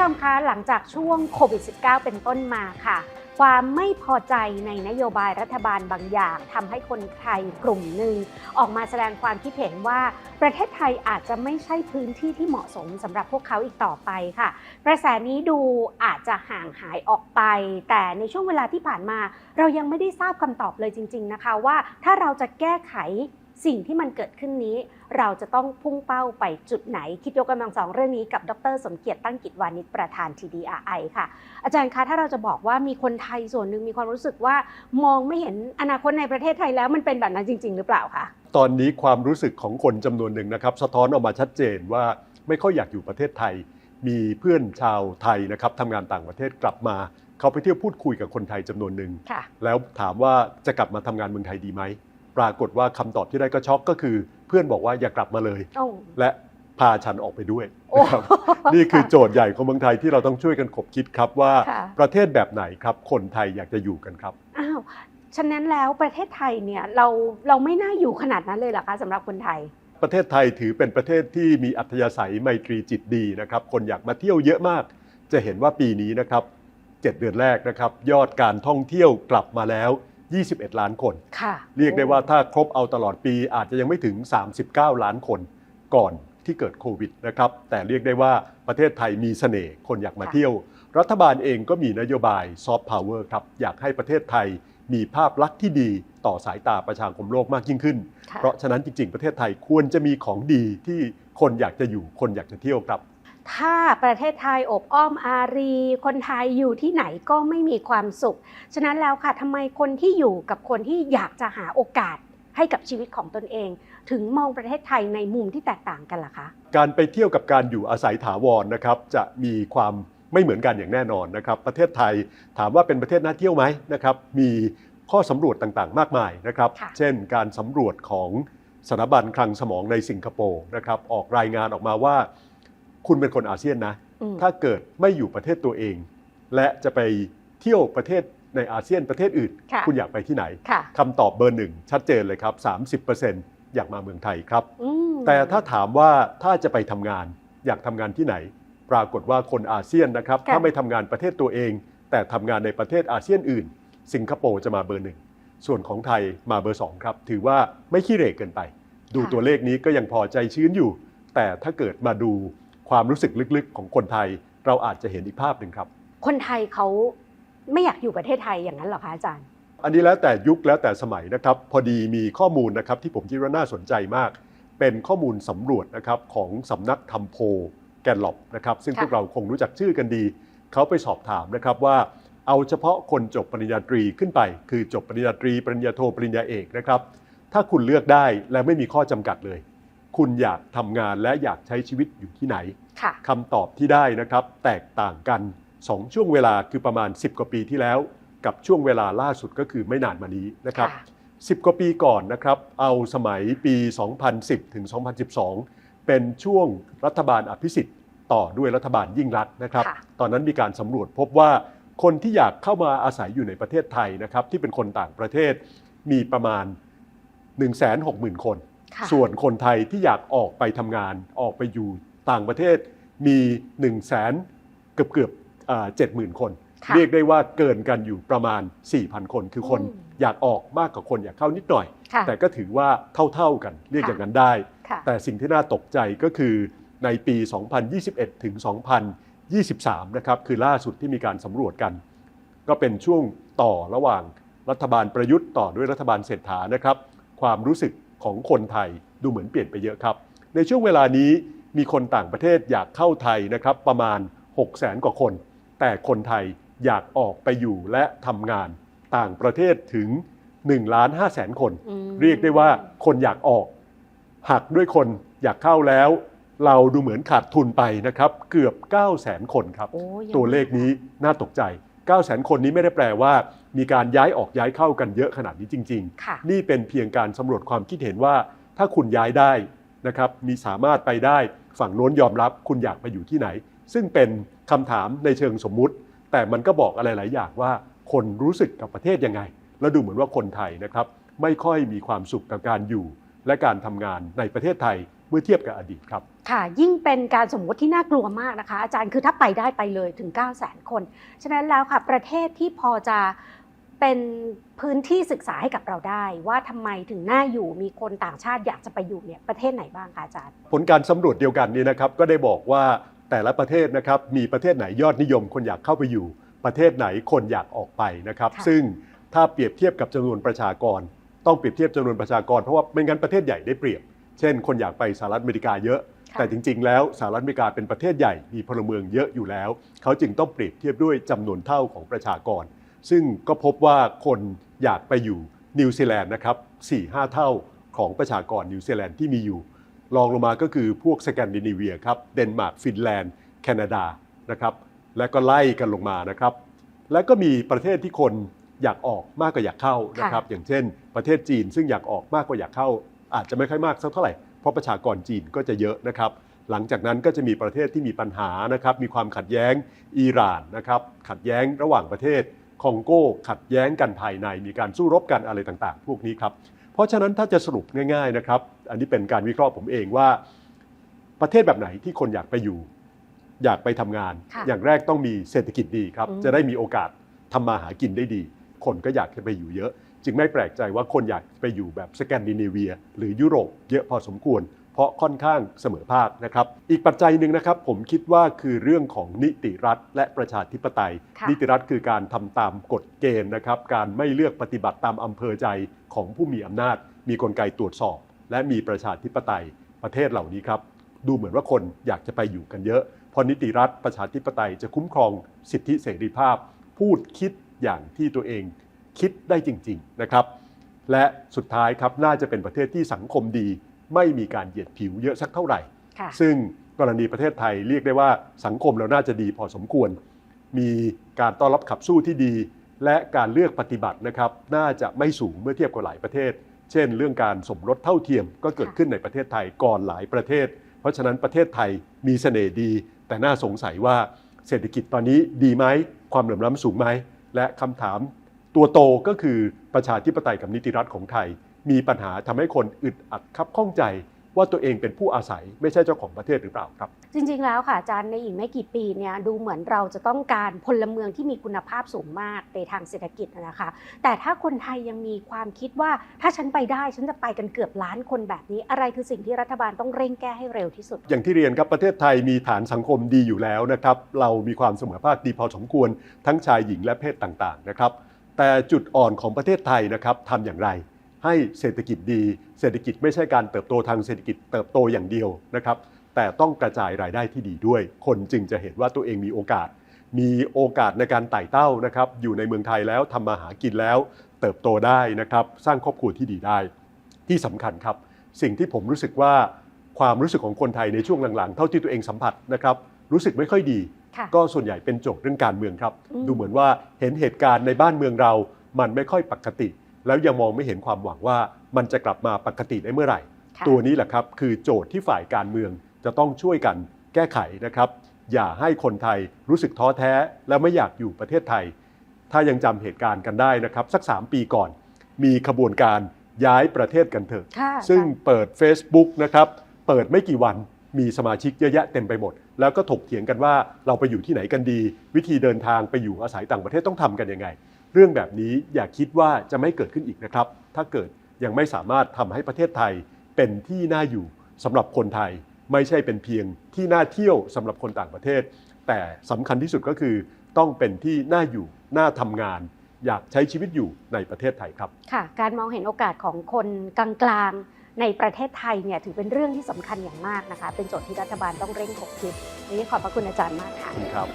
ชมคะหลังจากช่วงโควิด -19 เป็นต้นมาค่ะ ความไม่พอใจในนโยบายรัฐบาลบางอย่างทำให้คนไทยกลุ่มหนึ่งออกมาแสดงความคิดเห็นว่า ประเทศไทยอาจจะไม่ใช่พื้นที่ที่เหมาะสมสำหรับพวกเขาอีกต่อไปค่ะ กระแสนี้ดูอาจจะห่างหายออกไป แต่ในช่วงเวลาที่ผ่านมา เรายังไม่ได้ทราบคำตอบเลยจริง ๆนะคะว่า ถ้าเราจะแก้ไข สิ่งที่มันเกิดขึ้นนี้ เราจะต้องพุ่งเป้าไปจุดไหน คิดยกกำลังสองเรื่องนี้กับดร สมเกียรติตั้งกิจวานิชประธาน TDRI ค่ะ อาจารย์คะถ้าเราจะบอกว่ามีคนไทยส่วนหนึ่งมีความรู้สึกว่ามองไม่เห็นอนาคตในประเทศไทยแล้วมันเป็นแบบนั้นจริง ๆ หรือเปล่าคะตอนนี้ความรู้สึกของคนจำนวนหนึ่งนะครับ สะท้อนออกมาชัดเจนว่าไม่ค่อยอยากอยู่ประเทศไทย มีเพื่อนชาวไทยนะครับทำงานต่างประเทศกลับมาเขาไปเที่ยวพูดคุยกับคนไทยจำนวนหนึ่งค่ะแล้วถามว่าจะกลับมาทำงานเมืองไทยดีไหม ปรากฏว่าคำตอบที่ได้ก็ช็อกก็คือ เพื่อนบอกว่าอย่ากลับมาเลย โอ้ และพาฉันออกไปด้วยโอ้นะครับนี่คือโจทย์ใหญ่ของเมืองไทยที่เราต้องช่วยกันขบคิดครับว่า ค่ะ ประเทศแบบไหนครับ คนไทยอยากจะอยู่กันครับ อ้าว ฉะนั้นแล้วประเทศไทยเนี่ยเราเราไม่น่าอยู่ขนาดนั้นเลยเหรอคะสำหรับคนไทย ประเทศไทยถือเป็นประเทศที่มีอัธยาศัยไมตรีจิตดีนะครับ คนอยากมาเที่ยวเยอะมาก จะเห็นว่าปีนี้นะครับ 7 เดือนแรกนะครับ ยอดการท่องเที่ยวกลับมาแล้ว 21 ล้านคน ค่ะเรียกได้ว่าถ้าครบเอาตลอดปีอาจจะยังไม่ถึง 39 ล้านคนก่อนที่เกิดโควิดนะครับ แต่เรียกได้ว่าประเทศไทยมีเสน่ห์คนอยากมาค่ะเที่ยว รัฐบาลเองก็มีนโยบายซอฟต์พาวเวอร์ครับ อยากให้ประเทศไทยมีภาพลักษณ์ที่ดีต่อสายตาประชาคมโลกมากยิ่งขึ้นค่ะเพราะฉะนั้นจริง ๆ ประเทศไทยควรจะมีของดีที่คนอยากจะอยู่คนอยากจะเที่ยวครับ ถ้าประเทศไทยอบอ้อมอารี คนไทยอยู่ที่ไหนก็ไม่มีความสุข ฉะนั้นแล้วค่ะทำไมคนที่อยู่กับคนที่อยากจะหาโอกาสให้กับชีวิตของตนเอง ถึงมองประเทศไทยในมุมที่แตกต่างกันล่ะคะ การไปเที่ยวกับการอยู่อาศัยถาวรนะครับ จะมีความไม่เหมือนกันอย่างแน่นอนนะครับ ประเทศไทยถามว่าเป็นประเทศน่าเที่ยวไหมนะครับ มีข้อสำรวจต่างๆ มากมายนะครับค่ะเช่น การสำรวจของสถาบันคลังสมองในสิงคโปร์นะครับ ออกรายงานออกมาว่า คุณเป็นคนอาเซียนนะอืมถ้าเกิดไม่อยู่ประเทศตัวเอง และจะไปเที่ยวประเทศในอาเซียนประเทศอื่นค่ะคุณอยากไปที่ไหนค่ะคำตอบเบอร์หนึ่งชัดเจนเลยครับ 30%อยากมาเมืองไทยครับอืมแต่ถ้าถามว่าถ้าจะไปทำงานอยากทำงานที่ไหน ปรากฏว่าคนอาเซียนนะครับค่ะถ้าไม่ทำงานประเทศตัวเอง แต่ทำงานในประเทศอาเซียนอื่น สิงคโปร์จะมาเบอร์หนึ่งส่วนของไทยมาเบอร์สองครับ ถือว่าไม่ขี้เหร่เกินไป ดูตัวเลขนี้ก็ยังพอใจชื้นอยู่ แต่ถ้าเกิดมาดู ความรู้สึกลึกๆของคนไทย เราอาจจะเห็นอีกภาพหนึ่งครับ คนไทยเขาไม่อยากอยู่ประเทศไทยอย่างนั้นเหรอคะอาจารย์ อันนี้แล้วแต่ยุคแล้วแต่สมัยนะครับ พอดีมีข้อมูลนะครับที่ผมคิดว่าน่าสนใจมาก เป็นข้อมูลสำรวจนะครับของสำนักทำโพลแกนหลอบนะครับ ซึ่งค่ะพวกเราคงรู้จักชื่อกันดี เขาไปสอบถามนะครับว่าเอาเฉพาะคนจบปริญญาตรีขึ้นไป คือจบปริญญาตรี ปริญญาโทปริญญาเอกนะครับ ถ้าคุณเลือกได้และไม่มีข้อจำกัดเลย คุณอยากทำงานและอยากใช้ชีวิตอยู่ที่ไหนค่ะคำตอบที่ได้นะครับ แตกต่างกัน 2 ช่วงเวลาคือประมาณ 10 กว่าปีที่แล้ว กับช่วงเวลาล่าสุดก็คือไม่นานมานี้นะครับค่ะ10 กว่าปีก่อนนะครับ เอาสมัยปี 2010 ถึง 2012 เป็นช่วงรัฐบาลอภิสิทธิ์ต่อด้วยรัฐบาลยิ่งรักษณ์นะครับค่ะตอนนั้นมีการสำรวจพบว่าคนที่อยากเข้ามาอาศัยอยู่ในประเทศไทยนะครับที่เป็นคนต่างประเทศมีประมาณ 160,000 คนค่ะ ส่วนคนไทยที่อยากออกไปทำงานออกไปอยู่ต่างประเทศมี1นึ่งแสนเกือบเกือบเจ็ดหมื่นคนค่ะเรียกได้ว่าเกินกันอยู่ประมาณ 4,000 คน คือคนอืมอยากออกมากกว่าคนอยากเข้านิดหน่อยค่ะแต่ก็ถือว่าเท่าๆกันเรียกค่ะอย่างนั้นได้ค่ะแต่สิ่งที่น่าตกใจก็คือในปี 2021 ถึง 2023 นะครับ คือล่าสุดที่มีการสำรวจกัน ก็เป็นช่วงต่อระหว่างรัฐบาลประยุทธ์ต่อด้วยรัฐบาลเศรษฐานะครับ ความรู้สึก ของคนไทยดูเหมือนเปลี่ยนไปเยอะครับ ในช่วงเวลานี้มีคนต่างประเทศอยากเข้าไทยนะครับประมาณ 6 0แสนกว่าคน แต่คนไทยอยากออกไปอยู่และทำงานต่างประเทศถึง1ล้าน5แสนคนอืมเรียกได้ว่าคนอยากออก หักด้วยคนอยากเข้าแล้ว เราดูเหมือนขาดทุนไปนะครับ เกือบ9 0 0 0 0 0คนครับโอ้ยังตัวเลขนี้น่าตกใจ 9 0 0 0 0 0 คนนี้ไม่ได้แปลว่า มีการย้ายออกย้ายเข้ากันเยอะขนาดนี้จริง ค่ะ ๆ นี่เป็นเพียงการสำรวจความคิดเห็นว่า ถ้าคุณย้ายได้นะครับมีสามารถไปได้ฝั่งโน้นยอมรับคุณอยากไปอยู่ที่ไหน ซึ่งเป็นคำถามในเชิงสมมุติ แต่มันก็บอกอะไรหลายอย่างว่า คนรู้สึกกับประเทศยังไง แล้วดูเหมือนว่าคนไทยนะครับไม่ค่อยมีความสุขกับการอยู่ และการทำงานในประเทศไทย เมื่อเทียบกับอดีตครับ ค่ะ ยิ่งเป็นการสมมติที่น่ากลัวมากนะคะ อาจารย์คือถ้าไปได้ไปเลยถึง 9 0 0 0 0 0คน ฉะนั้นแล้วค่ะ ประเทศที่พอจะเป็นพื้นที่ศึกษาให้กับเราได้ ว่าทำไมถึงน่าอยู่มีคนต่างชาติอยากจะไปอยู่เนี่ยประเทศไหนบ้างคะอาจารย์ ผลการสำรวจเดียวกันนี้นะครับก็ได้บอกว่าแต่ละประเทศนะครับมีประเทศไหนยอดนิยมคนอยากเข้าไปอยู่ ประเทศไหนคนอยากออกไปนะครับค่ะซึ่งถ้าเปรียบเทียบกับจำนวนประชากร ต้องเปรียบเทียบจำนวนประชากร เพราะว่าไม่งั้นประเทศใหญ่ได้เปรียบ เช่น คนอยากไปสหรัฐอเมริกาเยอะค่ะแต่จริง ๆ แล้วสหรัฐอเมริกาเป็นประเทศใหญ่มีพลเมืองเยอะอยู่แล้ว เขาจึงต้องเปรียบเทียบด้วยจำนวนเท่าของประชากร ซึ่งก็พบว่าคนอยากไปอยู่นิวซีแลนด์นะครับ4-5 เท่าของประชากรนิวซีแลนด์ที่มีอยู่รองลงมาก็คือพวกสแกนดิเนเวียครับเดนมาร์กฟินแลนด์ แคนาดานะครับและก็ไล่กันลงมานะครับ และก็มีประเทศที่คนอยากออกมากกว่าอยากเข้านะครับ อย่างเช่น ประเทศจีนซึ่งอยากออกมากกว่าอยากเข้า อาจจะไม่ค่อยมากสักเท่าไหร่เพราะประชากรจีนก็จะเยอะนะครับหลังจากนั้นก็จะมีประเทศที่มีปัญหานะครับมีความขัดแย้งอิหร่านนะครับขัดแย้งระหว่างประเทศคองโก้ขัดแย้งกันภายในมีการสู้รบกันอะไรต่างๆ พวกนี้ครับเพราะฉะนั้นถ้าจะสรุปง่ายๆนะครับอันนี้เป็นการวิเคราะห์ผมเองว่า ประเทศแบบไหนที่คนอยากไปอยู่ อยากไปทำงานค่ะอย่างแรกต้องมีเศรษฐกิจดีครับอืมจะได้มีโอกาสทำมาหากินได้ดี คนก็อยากจะไปอยู่เยอะ จึงไม่แปลกใจว่าคนอยากไปอยู่แบบสแกนดิเนเวีย หรือยุโรปเยอะพอสมควร เพราะค่อนข้างเสมอภาคนะครับ อีกปัจจัยหนึ่งนะครับ ผมคิดว่าคือเรื่องของนิติรัฐ และประชาธิปไตยค่ะนิติรัฐคือการทำตามกฎเกณฑ์นะครับ การไม่เลือกปฏิบัติตามอำเภอใจของผู้มีอำนาจ มีกลไกตรวจสอบ และมีประชาธิปไตยประเทศเหล่านี้ครับดูเหมือนว่าคนอยากจะไปอยู่กันเยอะเพราะนิติรัฐประชาธิปไตยจะคุ้มครองสิทธิเสรีภาพ พูดคิดอย่างที่ตัวเอง คิดได้จริงๆนะครับ และสุดท้ายครับน่าจะเป็นประเทศที่สังคมดี ไม่มีการเหยียดผิวเยอะสักเท่าไหร่ค่ะซึ่งกรณีประเทศไทยเรียกได้ว่าสังคมเราน่าจะดีพอสมควร มีการต้อนรับขับสู้ที่ดี และการเลือกปฏิบัตินะครับน่าจะไม่สูงเมื่อเทียบกับหลายประเทศ เช่น เรื่องการสมรสเท่าเทียมก็เกิดค่ะขึ้นในประเทศไทยก่อนหลายประเทศ เพราะฉะนั้นประเทศไทยมีเสน่ห์ดี แต่น่าสงสัยว่าเศรษฐกิจตอนนี้ดีไหมความเหลื่อมล้ำสูงไหมและคำถาม ตัวโตก็คือประชาธิปไตยกับนิติรัฐของไทย มีปัญหาทำให้คนอึดอัดคับข้องใจว่าตัวเองเป็นผู้อาศัยไม่ใช่เจ้าของประเทศหรือเปล่าครับ จริง ๆ แล้วค่ะอาจารย์ในอีกไม่กี่ปีเนี่ยดูเหมือนเราจะต้องการพลเมืองที่มีคุณภาพสูงมากในทางเศรษฐกิจนะคะ แต่ถ้าคนไทยยังมีความคิดว่าถ้าฉันไปได้ฉันจะไปกันเกือบล้านคนแบบนี้ อะไรคือสิ่งที่รัฐบาลต้องเร่งแก้ให้เร็วที่สุด อย่างที่เรียนครับประเทศไทยมีฐานสังคมดีอยู่แล้วนะครับเรามีความเสมอภาคดีพอสมควรทั้งชายหญิงและเพศต่างๆนะครับ แต่จุดอ่อนของประเทศไทยนะครับทำอย่างไร ให้เศรษฐกิจดี เศรษฐกิจไม่ใช่การเติบโตทางเศรษฐกิจเติบโตอย่างเดียวนะครับ แต่ต้องกระจายรายได้ที่ดีด้วย คนจึงจะเห็นว่าตัวเองมีโอกาส มีโอกาสในการไต่เต้านะครับ อยู่ในเมืองไทยแล้วทำมาหากินแล้ว เติบโตได้นะครับ สร้างครอบครัวที่ดีได้ ที่สำคัญครับ สิ่งที่ผมรู้สึกว่าความรู้สึกของคนไทยในช่วงหลังๆ เท่าที่ตัวเองสัมผัสนะครับ รู้สึกไม่ค่อยดี ก็ส่วนใหญ่เป็นโจทย์เรื่องการเมืองครับอืมดูเหมือนว่าเห็นเหตุการณ์ในบ้านเมืองเรา มันไม่ค่อยปกติ แล้วยังมองไม่เห็นความหวังว่ามันจะกลับมาปกติได้เมื่อไหร่ค่ะตัวนี้แหละครับคือโจทย์ที่ฝ่ายการเมืองจะต้องช่วยกันแก้ไขนะครับ อย่าให้คนไทยรู้สึกท้อแท้ และไม่อยากอยู่ประเทศไทย ถ้ายังจำเหตุการณ์กันได้นะครับ สัก 3 ปีก่อน มีขบวนการย้ายประเทศกันเถอะค่ะซึ่งอาจารย์เปิด Facebook นะครับ เปิดไม่กี่วันมีสมาชิกเยอะแยะเต็มไปหมด แล้วก็ถกเถียงกันว่าเราไปอยู่ที่ไหนกันดี วิธีเดินทางไปอยู่อาศัยต่างประเทศต้องทำกันยังไง เรื่องแบบนี้อย่าคิดว่าจะไม่เกิดขึ้นอีกนะครับ ถ้าเกิดยังไม่สามารถทำให้ประเทศไทยเป็นที่น่าอยู่สำหรับคนไทย ไม่ใช่เป็นเพียงที่น่าเที่ยวสำหรับคนต่างประเทศ แต่สำคัญที่สุดก็คือต้องเป็นที่น่าอยู่น่าทำงาน อยากใช้ชีวิตอยู่ในประเทศไทยครับ ค่ะ การมองเห็นโอกาสของคนกลางๆ ในประเทศไทยเนี่ยถือเป็นเรื่องที่สำคัญอย่างมากนะคะ เป็นโจทย์ที่รัฐบาลต้องเร่งถกคิดวันนี้ขอบพระคุณอาจารย์มากค่ะครับ